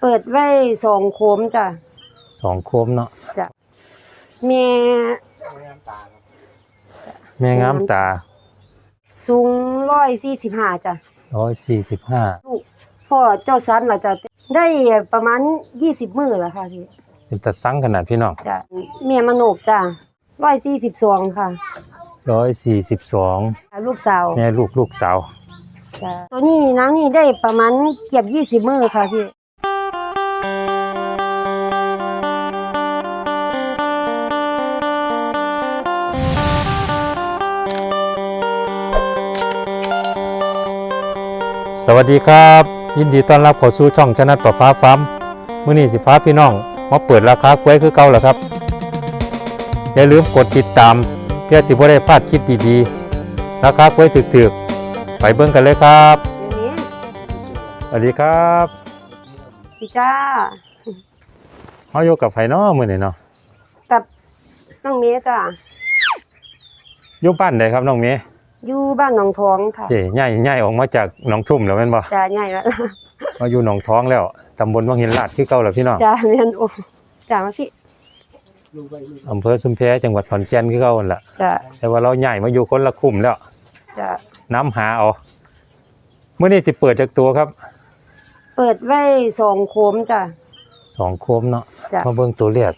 เปิดไว้สองโคมจ้ะสองโคมเนาะจ้ะแม่แม่งามตาสูงร้อยสี่สิบห้าจ้ะร้อยสี่สิบห้าลูกพ่อเจ้าสันล่ะจ้ะได้ประมาณยี่สิบมือแล้วค่ะพี่เป็นตะสังขนาดพี่น้องจ้ะแม่มโนกจ้ะร้อยสี่สิบสองค่ะร้อยสี่สิบสองลูกสาวแม่ลูกลูกสาวจ้ะตัวนี้นางนี่ได้ประมาณเกือบยี่สิบมือค่ะพี่ สวัสดีครับ ยินดีต้อนรับเข้าสู่ช่องชนะประฟ้าฟ้าร์มมื้อนี้สิฟ้าพี่น้องมาเปิดราคากล้วยคือเก่าแล้วครับ อย่าลืมกดติดตาม เพื่อสิบ่ได้พลาดคลิปดีๆ ราคากล้วยถึกๆ ไปเบิ่งกันเลยครับเดี๋ยวนี้สวัสดีครับพี่จ้าเฮาอยู่กับไผเนาะมื้อนี้เนาะกับน้องเมย์จ้ะอยู่บ้านใดครับน้องเมย์ อยู่บ้านหนองทองค่ะเจ้ใหญ่ใหญ่ออกมาจากหนองทุ่มแล้วแม่นบ่จ้ะใหญ่แล้วมาอยู่หนองท้องแล้วตำบลวังหินลาดคือเก่าแล้วพี่น้องจ้ะเรียนโอ้จ้ะมาพี่อำเภอชุมแพจังหวัดขอนแก่นคือเก่านั่นล่ะจ้ะแต่ว่าเราใหญ่มาอยู่คนละคุมแล้ว จ้ะน้ำหาเอาเมื่อนี้สิเปิดจากตัวครับเปิดไว้สองโคมจ้ะสองโคมเนาะจ้ะ มาเบิ่งตัวเรียก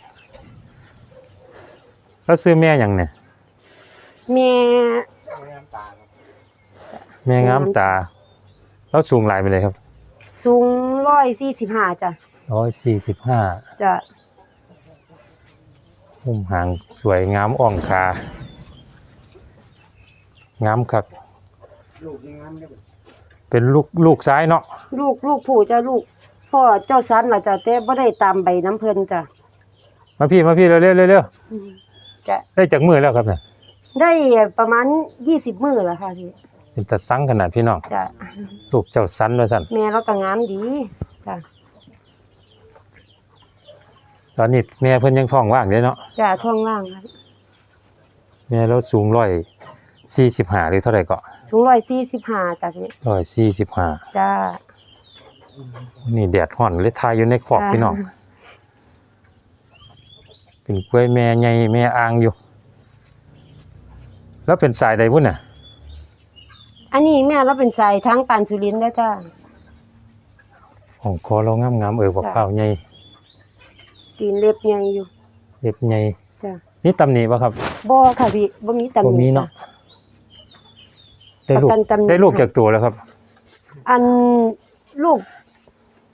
แล้วซื้อแม่หยังเนี่ย แม่ แม่งามตา แล้วสูงหลายไปเลยครับ สูงร้อยสี่สิบห้าจ้ะร้อยสี่สิบห้าจ้ะหุ้มหางสวยงามอ่องคางามคักเป็นลูกลูกซ้ายเนาะลูกลูกผู้จ้ะลูกพ่อเจ้าสันล่ะจ้ะแต่บ่ได้ตามใบน้ำเพิ่นจ้ะมาพี่มาพี่เร็วเร็วเร็วเร็วอืมจ้ะได้จากมือแล้วครับเนี่ยได้ประมาณยี่สิบมือแล้วค่ะพี่ เป็นตะสังขนาดพี่น้องจ้ะลูกเจ้าสันว่าสั่นแม่เราก็งามดีจ้ะตอนนี้แม่เพิ่นยังท้องว่างเลยเนาะจ้ะท้องว่างครับแม่เราสูงร้อยสี่สิบห้าหรือเท่าไหร่ก็สูงร้อยสี่สิบห้าจ้ะพี่ร้อยสี่สิบห้าจ้ะนี่แดดห่อนเลยทายอยู่ในขอบจ้ะพี่น้องเป็นกล้วยแม่ใหญ่แม่อ่างอยู่ แล้วเป็นสายใดพุ่นน่ะ อันนี้แม่เราเป็นสายทั้งปานสุรินทร์แล้วจ้ะของคอเรางามงามๆเออบอกจ้ะเผาวใหญ่ตีนเล็บใหญ่อยู่เล็บใหญ่จ้ะนี่ตำหนิป่ะครับบ่ค่ะพี่บ่มีตำหบ่นิมีเนาะจ้ะได้ลูกประกันตำหนิได้ลูกจากตัวแล้วครับ อันลูก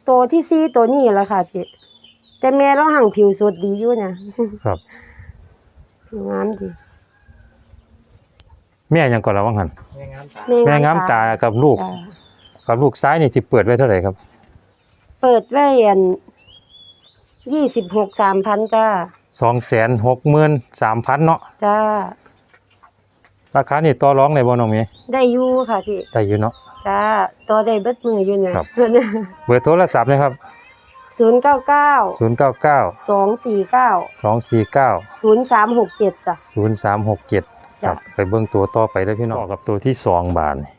โตวที่สี่ตัวนี้แหละค่ะพี่แต่แม่เราห่างผิวสดดีอยู่นะครับผิวงามดี แม่ยังก่อนระวังหันแม่งามตากับลูก จ้ะกับลูกซ้ายนี่สิเปิดไว้เท่าไหร่ครับ เปิดไว้อันยี่สิบหกสามพันจ้าสองแสนหกหมื่นสามพันเนาะ จ้าราคานี่ต่อร้องในบ่น้องเมย์ได้อยู่ค่ะพี่ได้อยู่เนาะ จ้าตัวได้เบิดมืออยู่เนี่ยครับ เบอร์โทรศัพท์นะครับศูนย์เก้าเก้าศูนย์เก้าเก้าสองสี่เก้าสองสี่เก้าศูนย์สามหกเจ็ดจ้ะศูนย์สามหกเจ็ด คจ้ะรับไปเบิ่งตัวต่อไปได้อพี่น้องกับตัวที่สองบาทนี่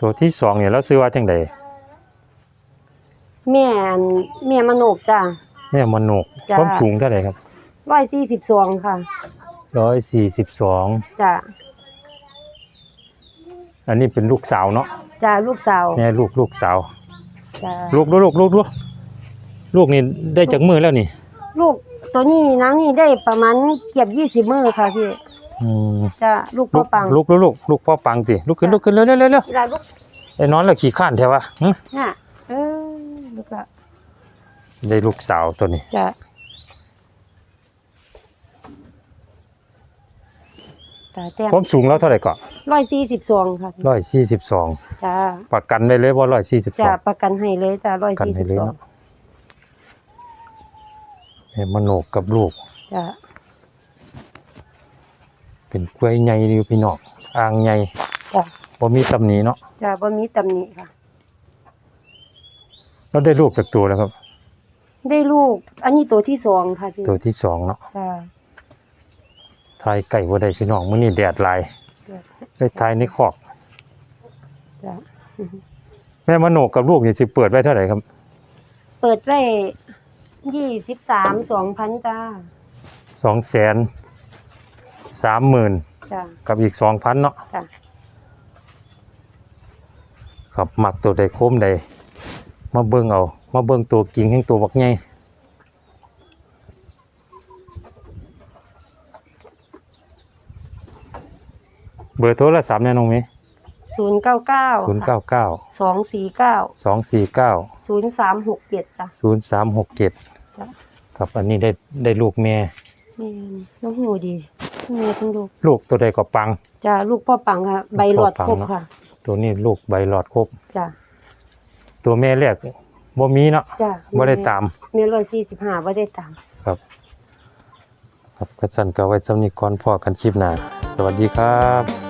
ตัวที่สองเนี่ยแล้วซื้อว่าจังใดแม่อันแม่มโนกจ้าแม่มนกจ้ะความสูงเท่าไหร่ครับร้อยสี่สิบสองค่ะร้อยสี่สิบสองจ้าอันนี้เป็นลูกสาวเนาะจ้าลูกสาวแม่ลูกลูกสาวจ้าลูกลูกลูกลูกลูกลูกนี่ได้จากมือแล้วนี่ ลูกตัวนี้นางนี่ได้ประมาณเกือบยี่สิบมือค่ะพี่ อืมจ้าลูกลูพ่อกปังลูกลูกลูกลูกพ่อปังสิลูกขึ้นจ้ะลูกขึ้นเร็วเร็วเร็วเร็วเวลาลูกไอ้นอนแล้วขี้ข้านแท้วะหึน่ะเออลูกละได้ลูกสาวตัวนี้ จ้าตาแต้มความสูงแล้วเท่าไหร่ก่อนร้อยสี่สิบสองค่ะร้อยสี่สิบสองจ้าประกันได้เลยว่าร้อยสี่สิบสจ้าอง ประกันให้เลยจ้าร้อยกันสี่ให้สิบเลยสองเนาะแม่มโนกกับลูกจ้า เป็นกล้วยใหญ่อยู่พี่น้องอ่างใหญ่จ้าบ่มีตำหนิเนาะจ้าบ่มีตำหนิค่ะแล้วได้ลูกจากตัวแล้วครับ ได้ลูก อันนี้ตัวที่สองค่ะพี่ตัวที่สองเนาะจ้าทายไก่บ่ได้พี่น้องมื้อนี้แดดหลายจ้าได้ทายในคอกจ้าแม่มโนกกับลูกนี่สิเปิดไว้เท่าไหร่ครับ เปิดไว้ยี่สิบสามสองพันจ้าสองแสน สามหมื่นจ้ากับอีกสองพันเนาะจ้าครับหมักตัวใดโคมใดมาเบิ่งเอา มาเบิ่งตัวกิ่งแห่งตัวบักใหญ่เบอร์โทรศัพท์เนี่ยน้องเมย์ศูนย์เก้าเก้าศูนย์เก้าเก้าสองสี่เก้าสองสี่เก้าศูนย์สามหกเจ็ดจ้ะ ศูนย์สามหกเจ็ดจ้ะครับอันนี้ได้ได้ลูกแม่แม่นน้องหูดีทั้ง แม่ทั้งลูกลูกตัวใดก็ปัง จ้าลูกพ่อปังค่ะ ใบหลอดพ่อปังครบเนอะค่ะ ตัวนี้ลูกใบหลอดครบ จ้าตัวแม่แรกบ่มีเนาะจ้าบ่ได้ตามแม่ร้อยสี่สิบห้าบ่ได้ตาม ครับ ครับกระสันก็ไว้สำนิกก่อนพอกันคลิปหน้าสวัสดีครับ